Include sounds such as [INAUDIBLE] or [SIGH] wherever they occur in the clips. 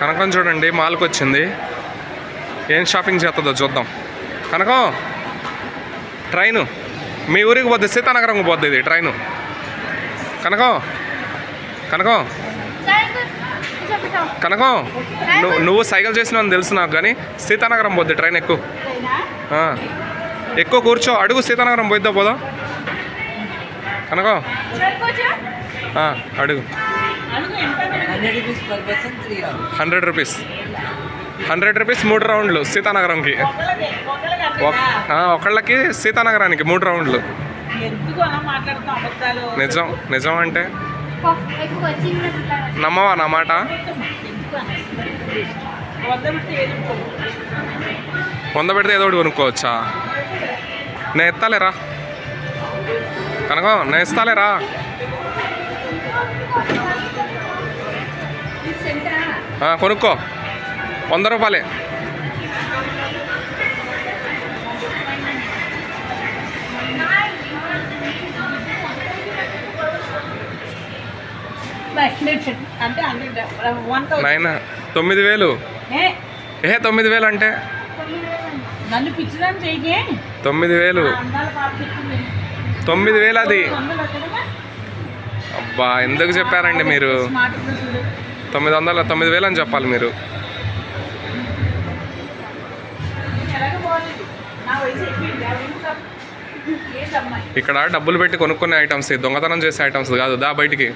కనకం చూడండి మాల్కి వచ్చింది. ఏం షాపింగ్ చేస్తుందో చూద్దాం. కనకం ట్రైను. మీ ఊరికి పోద్ది సీతానగరం పోద్ది ఇది ట్రైను. కనకం కనకం. కనకం నువ్వు నువ్వు సైకిల్ చేసినావు తెలుసు నాకు కానీ సీతానగరం పోద్ది ట్రైన్ ఎక్కువ ఎక్కువ కూర్చో అడుగు సీతానగరం పోయిద్దా పోదా. కనకం. అడుగు. Hundred rupees hundred rupees. మూడు రౌండ్లు సీతానగరంకి. ఒకళ్ళకి సీతానగరానికి మూడు రౌండ్లు. ఎందుకు అలా మాట్లాడుతాం అబద్ధాలు? నిజం నిజం అంటే? నమ్మవా నా మాట? వంద పెడితే ఏదో ఒకటి కొనుక్కోవచ్చా? నేను ఎత్తాలేరా? కనుక నేను ఇస్తాలేరా కొనుక్కో. వంద రూపాయలే. నైన్ తొమ్మిది వేలు. ఏ? తొమ్మిది వేలు అంటే? తొమ్మిది వేలు. తొమ్మిది వేలు అది. అబ్బా ఎందుకు చెప్పారండి మీరు? తొమ్మిది వందల తొమ్మిది వేలు అని చెప్పాలి మీరు. ఇక్కడ డబ్బులు పెట్టి కొనుక్కునే ఐటమ్స్ దొంగతనం చేసే ఐటమ్స్ కాదు దా బయటికి.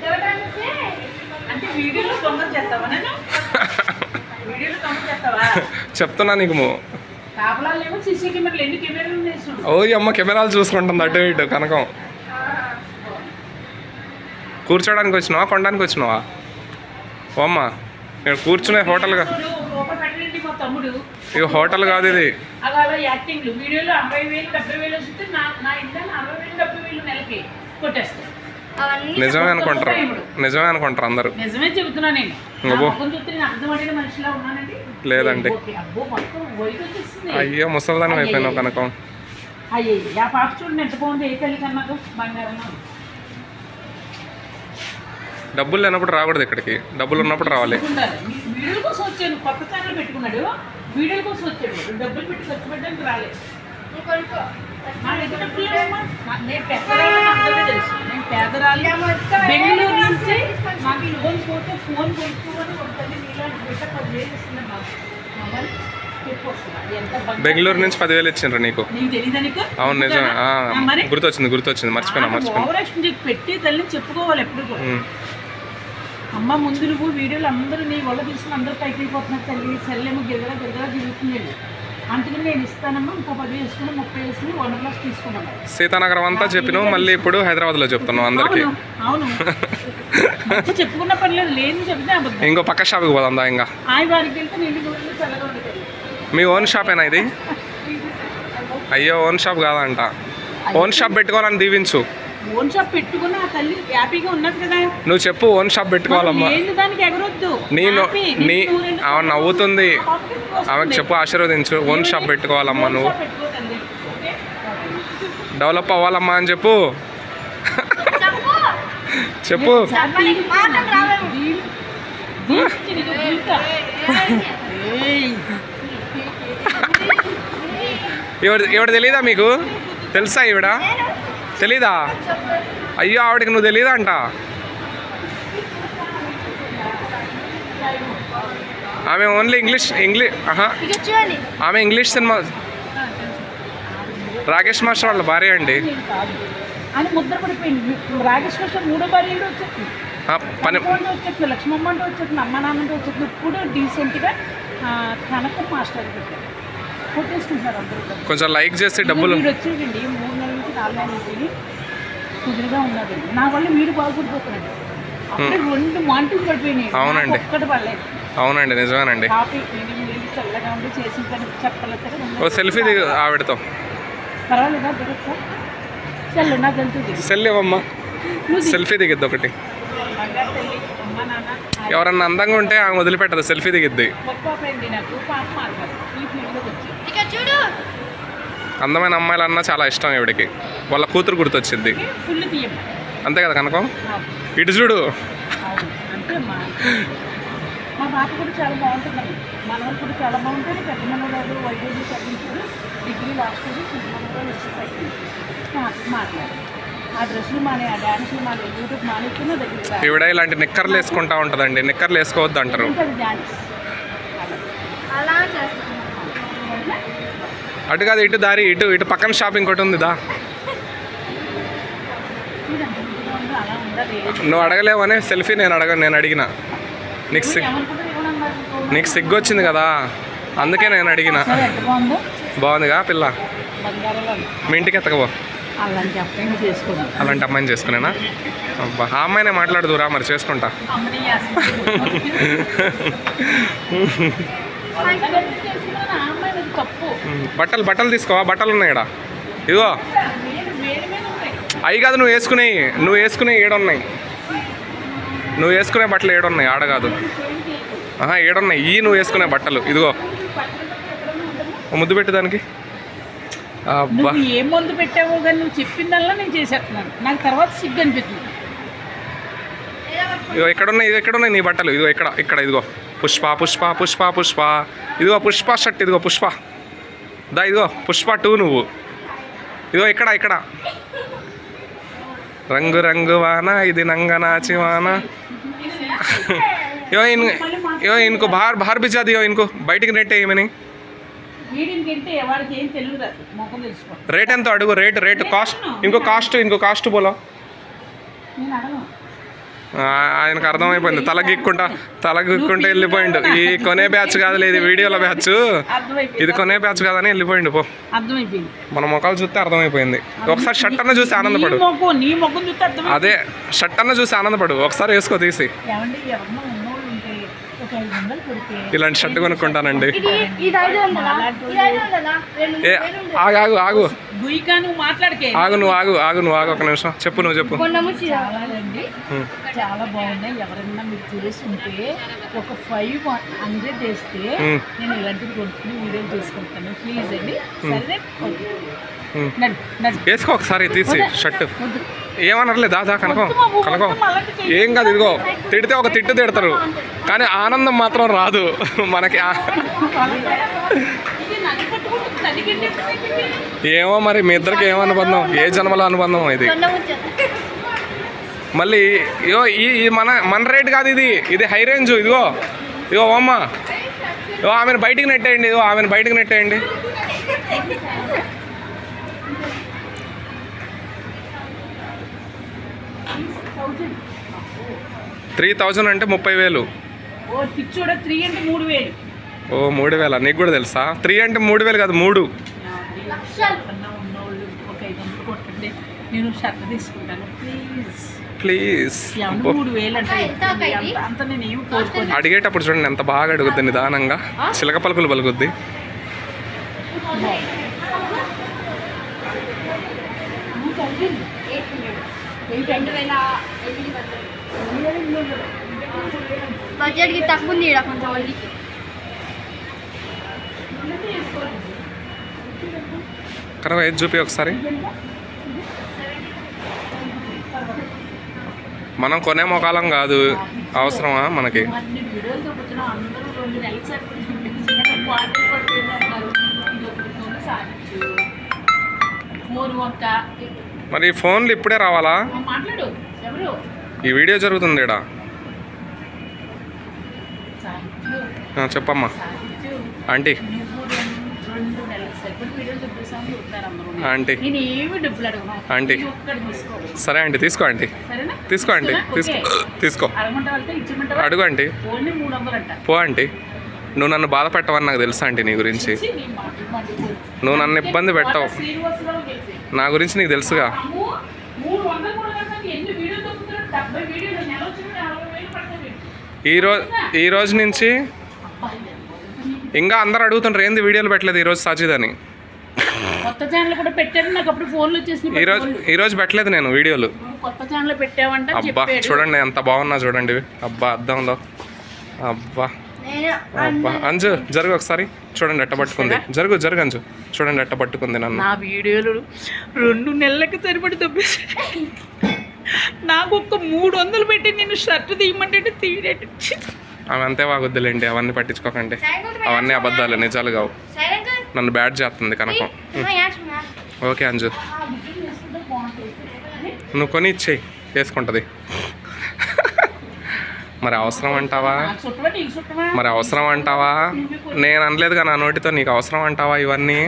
చెప్తున్నా నీకు ఓ అమ్మ కెమెరాలు చూసుకుంటుంది అటు ఇటు కనకం. కూర్చోడానికి వచ్చినావా కొనడానికి వచ్చినావా? అమ్మ ఇక్కడ కూర్చునే హోటల్గా. ఇక హోటల్ కాదు ఇది. నిజమే అనుకుంటారు. నిజమే అనుకుంటారు అందరూ. నిజమే చెబుతున్నా నేను. నేను లేదండి. అయ్యో ముసలిదానం అయిపోయినావు కనకం. అయ్యే ఆ పాప చూడండి ఎంత బాగుంది. ఏ తల్లి కన్నాకు బంగారం డబ్బులు లేనప్పుడు రాకూడదు ఇక్కడికి. డబ్బులు ఉన్నప్పుడు రావాలి. ఉండాలి మీ- వీడియోల కోసం వచ్చాను. కొత్త ఛానల్ పెట్టుకున్నాడు. వీడియోల కోసం వచ్చాడు. డబ్బులు పెట్టి ఖర్చు పెట్టడానికి రాలేదు. నా దగ్గర డబ్బులు లేవమ్మా. నా- నేను పెద్దరాలని అందరికీ తెలుసు. నేను పేదరాలి. బెంగళూరు నుంచి నాకు లోన్ పోతే ఫోన్ కొనుక్కోమని ఒక తల్లి నీలాంటి బిడ్డ పదివేలు ఇస్తుంది మాకు. బెంగళూరు నుంచి ఇచ్చిండ్రు నీకు. నీకు తెలియదా నీకు? అవును నిజమే. గుర్తొచ్చింది గుర్తొచ్చింది. మర్చిపోయినా మర్చిపోయినా. పెట్టి తల్లిని చెప్పుకోవాలి ఎప్పుడు. అమ్మ ముందు నువ్వు వీడియోలు అందరూ నీ వల్ల తీసుకుని అందరూ పైకి వెళ్ళిపోతున్నారు తల్లి. సెల్లేమో గిరగల గిరగల తిరుగుతుంది అందుకని నేను ఇస్తానమ్మా ఇంకో పది వేసుకుని ముప్పై వేసుకుని వన్ ప్లస్ తీసుకున్నాను సీతానగరం అంతా చెప్పినావు మళ్ళీ ఇప్పుడు హైదరాబాద్లో చెప్తున్నావు అందరికీ. అవును చెప్పుకున్న పని లేదు లేని చెప్తే ఇంకో పక్క షాప్కి పోదాం దా ఇంకా? ఆయన వారికి వెళ్తే నేను మీ ఓన్ షాపేనా ఇది? [LAUGHS] అయ్యో ఓన్ షాప్ కాదంట. ఓన్ షాప్ పెట్టుకోవాలని దీవించు. ఓన్ షాప్ పెట్టుకుని ఆ తల్లి హ్యాపీగా ఉన్నది కదా? నువ్వు చెప్పు ఓన్ షాప్ పెట్టుకోవాలమ్మా. ఏంది దానికి ఎగరొద్దు? నేను. నీ ఆమె నవ్వుతుంది. ఆమెకు చెప్పు ఆశీర్వదించు. ఓన్ షాప్ పెట్టుకోవాలమ్మా నువ్వు? డెవలప్ అవ్వాలమ్మా అని చెప్పు. చెప్పు. ఎవడు ఎవడు తెలీదా మీకు? తెలుసా ఈవిడ? తెలీదా? అయ్యో ఆవిడకి నువ్వు తెలీదా అంట? ఆమె ఓన్లీ ఇంగ్లీష్ ఇంగ్లీష్ ఆమె ఇంగ్లీష్ సినిమా రాకేష్ మాస్టర్ వాళ్ళ భార్య అండి. పని లక్ష్మమ్మ అంటే వచ్చేస్తుంది అమ్మ నాన్న అంటే వచ్చేస్తుంది ఇప్పుడు డీసెంట్గా కనకం మాస్టర్. కొంచెం లైక్ చేసి డబ్బులు మూడు నెలల నుంచి నాలుగు నెలల నుంచి కుదురుగా ఉన్నది. నా వల్ల వీడు బాగుపడిపోతున్నాడు అప్పుడే రెండు మాంటలు పడిపోయినాయి. అవునండి. ఒక్కటి పడలేదు. అవునండి నిజమేనండి. కాఫీ చల్లగా ఉండి చేసిన పని చెప్పలేదు ఓ సెల్ఫీ దిగు ఆవిడతో. పర్వాలేదా? దిగొచ్చా చల్లు నాకు వెళ్తుంది సెల్ ఇవ్వమ్మా. సెల్ఫీ దిగిద్ది ఒకటి. ఎవరన్నా అందంగా ఉంటే ఆమె వదిలిపెట్టదు సెల్ఫీ దిగిద్ది. నాకు ఈ ఫీల్డ్లోకి అందమైన అమ్మాయిలన్నా చాలా ఇష్టం ఈవిడికి. వాళ్ళ కూతురు గుర్తొచ్చింది. అంతే కదా కనుక? ఇటు చూడు. అవును. అంతే అమ్మా. మా పాప కూడా చాలా బాగుంటుందండి. మనవడు కూడా చాలా బాగుంటుంది పెద్ద మనవరాలు వైద్యులు చదివించారు డిగ్రీ లాస్ట్ ఇయర్ చిన్న మనవరాలు వచ్చేసరికి మాట్లాడారు ఆ డ్రెస్సులు మానే ఆ డ్యాన్సులు మానే యూట్యూబ్ మానేస్తున్న దగ్గర ఈవిడ ఇలాంటి నిక్కర్లు వేసుకుంటా ఉంటుందండి. నిక్కర్లు వేసుకోవద్దు అంటారు అలా అటు కాదు ఇటు దారి ఇటు ఇటు పక్కన షాపింగ్ ఒకటి ఉంది దా. నువ్వు అడగలేవనే సెల్ఫీ నేను అడగ నేను అడిగిన. నీకు సిగ్ నీకు సిగ్గు వచ్చింది కదా? అందుకే నేను అడిగిన. బాగుందిగా పిల్ల? మీ ఇంటికి చేసుకోండి అలాంటి అమ్మాయిని చేసుకునేనా? అబ్బా ఆ అమ్మాయినే మాట్లాడుదురా మరి చేసుకుంటా. [LAUGHS] [LAUGHS] [LAUGHS] బట్టలు బట్టలు తీసుకోవా? బట్టలు ఉన్నాయి ఇక్కడ ఇదిగో. అవి కాదు నువ్వు వేసుకునేవి నువ్వు వేసుకునే ఏడున్నాయి. నువ్వు వేసుకునే బట్టలు ఏడున్నాయి ఆడ కాదు. ఆహా ఏడున్నాయి. ఈ నువ్వు వేసుకునే బట్టలు. ఇదిగో. ముద్దు పెట్టు దానికి. అబ్బా. ఏ మందు పెట్టావో కానీ నువ్వు చెప్పిందల్లా నేను చేసేస్తున్నాను. నాకు తర్వాత సిగ్గు అనిపిస్తుంది. ఇదిగో ఇదిగో ఇక్కడ ఉన్నాయి నీ బట్టలు? ఇదిగో ఇక్కడ ఇక్కడ ఇదిగో. పుష్ప పుష్ప పుష్ప పుష్ప. ఇదిగో పుష్ప షర్ట్ ఇదిగో పుష్ప. దా ఇదిగో పుష్ప టూ నువ్వు. ఇదిగో ఇక్కడ ఇక్కడ. రంగు రంగు వాన ఇది నంగనాచి వాన. ఇగో ఇన్ ఇగో ఇన్కు బాహర్ బాహర్ బిజా దియో ఇన్కు. బయటికి నెట్ వేయమని వీడిని తింటే వాడికి ఏం తెలియదు రాదు మొఖం తెలుసుకో రేట్ ఎంత అడుగు రేట్ రేట్ కాస్ట్ ఇంకో కాస్ట్ ఇంకో కాస్ట్ ఆ, ఆయనకు అర్థమైపోయింది. తల గిక్కుంటా తల గిక్కుంటా వెళ్ళిపోయిండు. ఈ కొనే బ్యాచ్ కాదులే ఇది వీడియోల బ్యాచ్. ఇది కొనే బ్యాచ్ కాదని వెళ్ళిపోయిండు పో. అర్థమైపోయింది. మన ముఖాలు చూస్తే అర్థమైపోయింది. ఒకసారి షర్ట్ అన్న చూసి ఆనందపడు. నీ మొఖం నీ మొఖం చూస్తే అర్థమైంది అదే షర్ట్ అన్న చూసి ఆనందపడు. ఒకసారి వేసుకో తీసి. ఇలాంటి షర్ట్ కొనుక్కుంటానండి. ఏ ఆగు ఆగు గుయికా నువ్వు మాట్లాడకే. ఆగు నువ్వు ఆగు ఆగు నువ్వు ఆగు ఒక నిమిషం. చెప్పు నువ్వు చెప్పు. కొన్నము చాలా బాగున్నాయి. ఎవరైనా మీరు చూసి ఉంటే ఒక ఫైవ్ హండ్రెడ్ వేస్తే. నేను ఇలాంటివి కొనుక్కుని వీడియో చేసుకుంటాను. ప్లీజ్ అండి. సరే వేసుకో ఒకసారి తీసి షర్ట్. ఏమనర్లే దాదా కనకం కనకం. ఏం కాదు ఇదిగో తిడితే ఒక తిట్టు తిడతారు. కానీ ఆనందం మాత్రం రాదు. మనకి [LAUGHS] ఆ- ఇది నన్ను పట్టుకుంటుంది నన్ను గిన్నె ఏమో మరి మీ ఇద్దరికి ఏమో అనుబంధం? ఏ జన్మలో అనుబంధం ఇది? మళ్ళీ ఇగో ఈ మన మన రేట్ కాదు ఇది. ఇది హై రేంజ్ ఇదిగో. ఇగో అమ్మ ఇగో ఆమెను బయటికి నెట్టేయండి. ఇగో ఆమెను బయటికి నెట్టేయండి. త్రీ థౌజండ్ అంటే ముప్పై వేలు. త్రీ అంటే మూడు వేలు. ఓ మూడు వేల. నీకు కూడా తెలుసా? త్రీ అంటే మూడు వేలు కాదు మూడు. ప్లీజ్. అడిగేటప్పుడు చూడండి ఎంత బాగా అడుగుద్ది నిదానంగా. చిలక పలుకులు పలుకుద్ది. బడ్జెట్కి తక్కువ ఉంది కొంతమందికి కరవ ఏది చూపి ఒకసారి? మనం కొనే మొకాలం కాదు అవసరమా మనకి? మరి ఫోన్లు ఇప్పుడే రావాలా? ఈ వీడియో జరుగుతుంది చెప్పమ్మా. ఆంటీ. ఆంటీ. ఆంటీ. సరే ఆంటీ తీసుకో సరేనా? తీసుకో ఆంటీ తీసుకో. తీసుకో. అడుగు అంట పో ఆంటీ. నువ్వు నన్ను బాధ పెట్టవని నాకు తెలుసా ఆంటీ నీ గురించి? నువ్వు నన్ను ఇబ్బంది పెట్టవు. నా గురించి నీకు తెలుసుగా? అమ్ము, మూడు వందలు కూడా కన్నా ఎన్ని వీడియోలు దొరుకుతున్నాడు డెబ్బై వీడియోలు నెల వచ్చిన అరవై వేలు పడుతుంది ఈ రోజు ఈ రోజు నుంచి ఇంకా అందరు అడుగుతుంటారు ఏంది వీడియోలు పెట్టలేదు ఈరోజు సాజిద్ అని? కొత్త ఛానల్ కూడా పెట్టారు నాకు అప్పుడు ఫోన్లు వచ్చేసి ఈ రోజు ఈ రోజు పెట్టలేదు నేను వీడియోలు. కొత్త ఛానల్ పెట్టావంట అబ్బా చూడండి ఎంత బాగున్నా చూడండి. అబ్బా అద్దంలో. అబ్బా. నేను అబ్బా. అంజు జరుగు ఒకసారి. చూడండి ఎట్ట పట్టుకుంది. జరుగు జరుగు అంజు. చూడండి ఎట్ట పట్టుకుంది నన్ను. నా వీడియోలు రెండు నెలలకి సరిపడి దొబ్బేసి నాకు ఒక్క మూడు వందలు పెట్టి నేను షర్ట్ తీయమంటే తీయడేటి ఆమె అంతే వాగుద్దులేండి అవన్నీ పట్టించుకోకండి. అవన్నీ అబద్ధాలు నిజాలు కావు. నన్ను బ్యాడ్ చేస్తుంది కనకం. ఓకే అంజు. నువ్వు కొని ఇచ్చేయి వేసుకుంటుంది. మరి అవసరం అంటావా? మరి అవసరం అంటావా? నేను అనలేదుగా నా నోటితో నీకు అవసరం అంటావా ఇవన్నీ?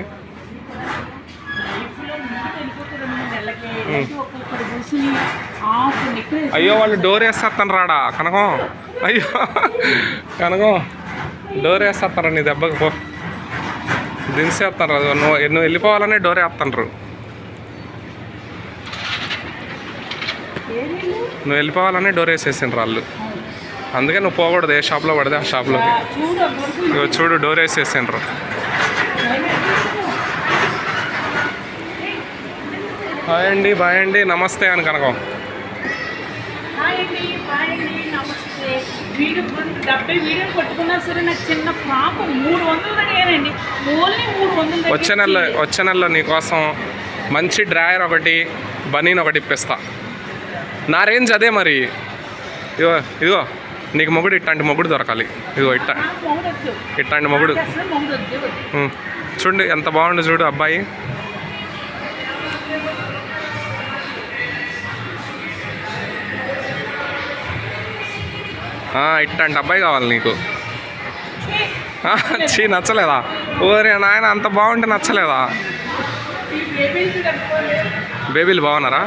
అయ్యో వాళ్ళు డోర్ వేసేస్తాను రాడా కనకం? అయ్యో. కనకం డోర్ వేసేస్తారా నీ దెబ్బకి? పో. దించేస్తారు? నువ్వు నువ్వు వెళ్ళిపోవాలనే డోర్ వేస్తాండ్రు. నువ్వు వెళ్ళిపోవాలనే డోర్ వేసేసిండ్రు వాళ్ళు. అందుకే నువ్వు పోకూడదు ఏ షాప్లో పడితే ఆ షాప్లోకి ఇగో చూడు డోర్ వేసేసిండ్రు. హాయ్ అండి బాయ్ అండి నమస్తే అని కనకం. అండి నమస్తే. వీడియో డెబ్బై వీడియోలు పట్టుకున్నా సరే నాకు చిన్న ఫ్రాక్ మూడు వందలు అడిగానండి ఓన్లీ మూడు వందలు వచ్చే నెలలో వచ్చే నెలలో నీకోసం మంచి డ్రాయర్ ఒకటి బనీన్ ఒకటి ఇప్పిస్తా. నా రేంజ్ అదే మరి. ఇదిగో ఇదిగో నీకు మొగుడు ఇట్లాంటి మొగుడు దొరకాలి. ఇదిగో ఇట్ట. ఇట్లాంటి మొగుడు. చూడండి ఎంత బాగుండు చూడు అబ్బాయి. ఇట్లాంటి అబ్బాయి కావాలి నీకు. చీ నచ్చలేదా? ఓరే నాయన అంత బాగుంటే నచ్చలేదా? బేబీలు బాగున్నారా?